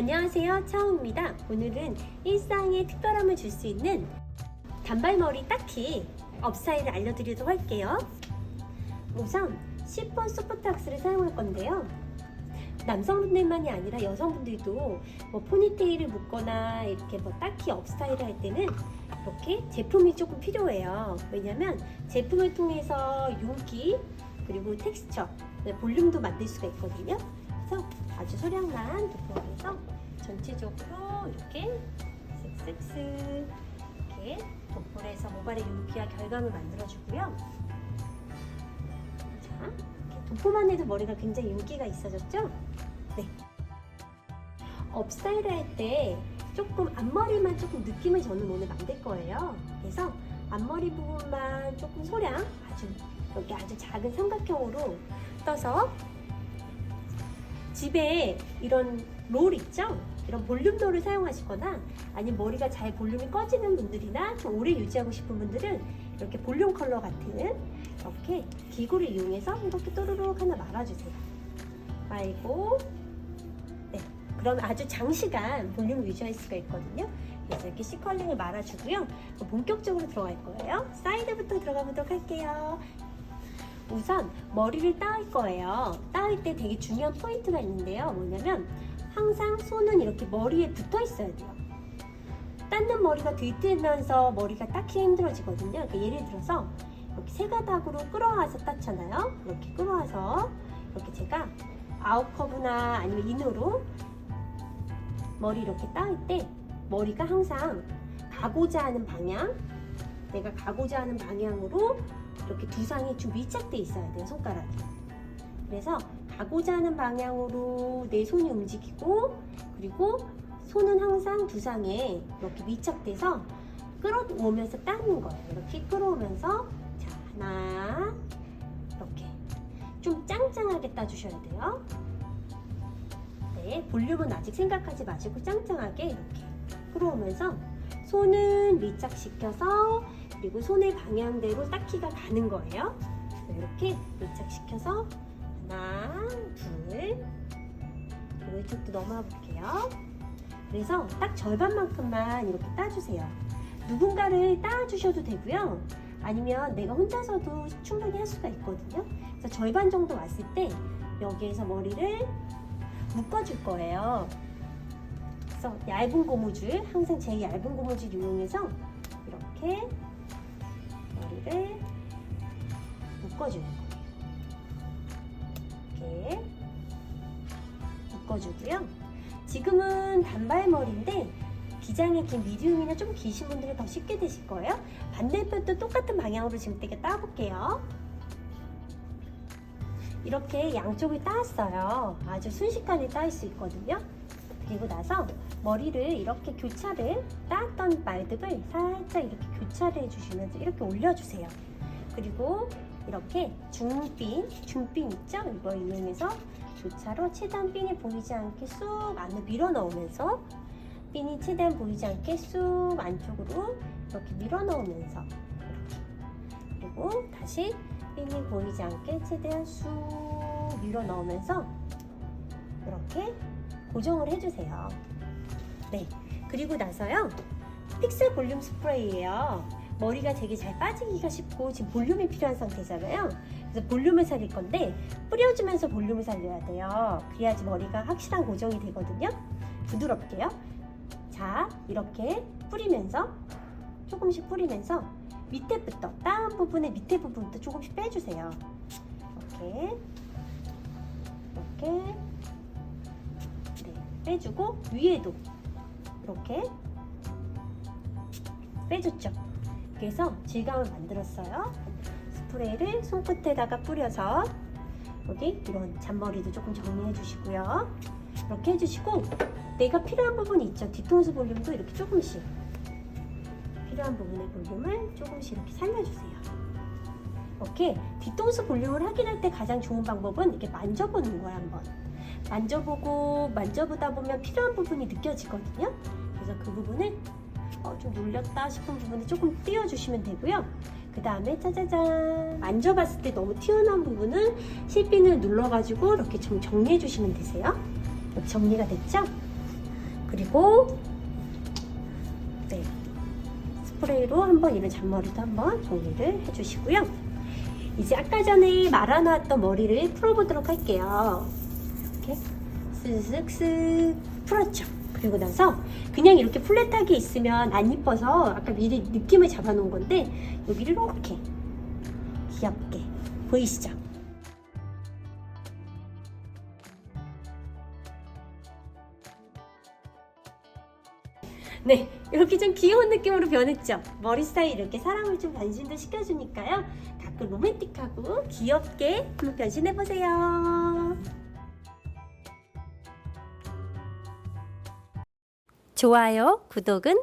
안녕하세요. 차우입니다. 오늘은 일상에 특별함을 줄 수 있는 단발머리 딱히 업사이를 알려드리도록 할게요. 우선 10번 소프트왁스를 사용할 건데요. 남성분들만이 아니라 여성분들도 뭐 포니테일을 묶거나 이렇게 뭐 딱히 업스타일을 할 때는 이렇게 제품이 조금 필요해요. 왜냐면 제품을 통해서 윤기 그리고 텍스처, 볼륨도 만들 수가 있거든요. 그래서 아주 소량만 도포해서 전체적으로 이렇게 쓱쓱쓱 이렇게 도포를 해서 모발의 윤기와 결감을 만들어주고요. 자, 이렇게 도포만 해도 머리가 굉장히 윤기가 있어졌죠? 네. 업스타일을 할때 조금 앞머리만 조금 느낌을 저는 오늘 만들 거예요. 그래서 앞머리 부분만 조금 소량 아주 여기 아주 작은 삼각형으로 떠서 집에 이런 롤 있죠? 이런 볼륨 롤을 사용하시거나 아니면 머리가 잘 볼륨이 꺼지는 분들이나 좀 오래 유지하고 싶은 분들은 이렇게 볼륨 컬러 같은 이렇게 기구를 이용해서 이렇게 또르륵 하나 말아주세요. 말고 네, 그럼 아주 장시간 볼륨을 유지할 수가 있거든요. 그래서 이렇게 C컬링을 말아주고요. 본격적으로 들어갈 거예요. 사이드부터 들어가 보도록 할게요. 우선 머리를 따을 거예요. 따을 때 되게 중요한 포인트가 있는데요. 뭐냐면 항상 손은 이렇게 머리에 붙어 있어야 돼요. 닦는 머리가 들뜨면서 머리가 닦기 힘들어지거든요. 그러니까 예를 들어서 이렇게 세 가닥으로 끌어와서 닦잖아요. 이렇게 끌어와서 이렇게 제가 아웃커브나 아니면 인으로 머리 이렇게 따을 때 머리가 항상 가고자 하는 방향, 내가 가고자 하는 방향으로 이렇게 두상이 좀 밀착돼 있어야 돼요 손가락이. 그래서 가고자 하는 방향으로 내 손이 움직이고 그리고 손은 항상 두상에 이렇게 밀착돼서 끌어오면서 따는 거예요. 이렇게 끌어오면서 자 하나 이렇게. 좀 짱짱하게 따주셔야 돼요. 네 볼륨은 아직 생각하지 마시고 짱짱하게 이렇게 끌어오면서 손은 밀착시켜서 그리고 손의 방향대로 닦기가 가는 거예요. 이렇게 밀착시켜서 하나, 둘, 이쪽도 넘어가 볼게요. 그래서 딱 절반만큼만 이렇게 따주세요. 누군가를 따주셔도 되고요. 아니면 내가 혼자서도 충분히 할 수가 있거든요. 그래서 절반 정도 왔을 때 여기에서 머리를 묶어줄 거예요. 그래서 얇은 고무줄, 항상 제일 얇은 고무줄 이용해서 이렇게 머리를 묶어주는 거예요. 이렇게 묶어주고요. 지금은 단발머리인데 기장이 긴 미디움이나 좀 기신 분들은 더 쉽게 되실 거예요. 반대편도 똑같은 방향으로 지금 되게 따볼게요. 이렇게 양쪽을 따았어요. 아주 순식간에 따을 수 있거든요. 그리고 나서 머리를 이렇게 교차를 따았던 말듭을 살짝 이렇게 교차를 해주시면서 이렇게 올려주세요. 그리고 이렇게 중핀, 중핀 있죠? 이걸 이용해서 교차로 최대한 핀이 보이지 않게 쑥 안으로 밀어 넣으면서 핀이 최대한 보이지 않게 쑥 안쪽으로 이렇게 밀어 넣으면서 그리고 다시 핀이 보이지 않게 최대한 쑥 밀어 넣으면서 이렇게 고정을 해주세요. 네. 그리고 나서요. 픽셀 볼륨 스프레이예요. 머리가 되게 잘 빠지기가 쉽고 지금 볼륨이 필요한 상태잖아요. 그래서 볼륨을 살릴 건데 뿌려주면서 볼륨을 살려야 돼요. 그래야지 머리가 확실한 고정이 되거든요. 부드럽게요. 자, 이렇게 뿌리면서 조금씩 뿌리면서 밑에부터 다운 부분의 밑에 부분부터 조금씩 빼주세요. 이렇게 이렇게 네, 빼주고 위에도 이렇게 빼줬죠. 그래서 질감을 만들었어요. 스프레이를 손끝에다가 뿌려서 여기 이런 잔머리도 조금 정리해 주시고요. 이렇게 해주시고 내가 필요한 부분이 있죠. 뒤통수 볼륨도 이렇게 조금씩 필요한 부분의 볼륨을 조금씩 이렇게 살려주세요. 이렇게 뒤통수 볼륨을 확인할 때 가장 좋은 방법은 이렇게 만져보는 거예요 한번. 만져보고 만져보다 보면 필요한 부분이 느껴지거든요. 그래서 그 부분을 어, 좀 눌렸다 싶은 부분을 조금 띄워주시면 되고요. 그 다음에 짜자잔 만져봤을 때 너무 튀어나온 부분은 실핀을 눌러가지고 이렇게 좀 정리해 주시면 되세요. 이렇게 정리가 됐죠? 그리고 네 스프레이로 한번 이런 잔머리도 한번 정리를 해주시고요. 이제 아까 전에 말아놨던 머리를 풀어보도록 할게요. 이렇게 쓱쓱쓱 풀었죠. 그리고 나서 그냥 이렇게 플랫하게 있으면 안 이뻐서 아까 미리 느낌을 잡아놓은 건데 여기를 이렇게 귀엽게 보이시죠? 네, 이렇게 좀 귀여운 느낌으로 변했죠? 머리 스타일 이렇게 사람을 좀 변신도 시켜주니까요. 가끔 로맨틱하고 귀엽게 한번 변신해보세요. 좋아요, 구독은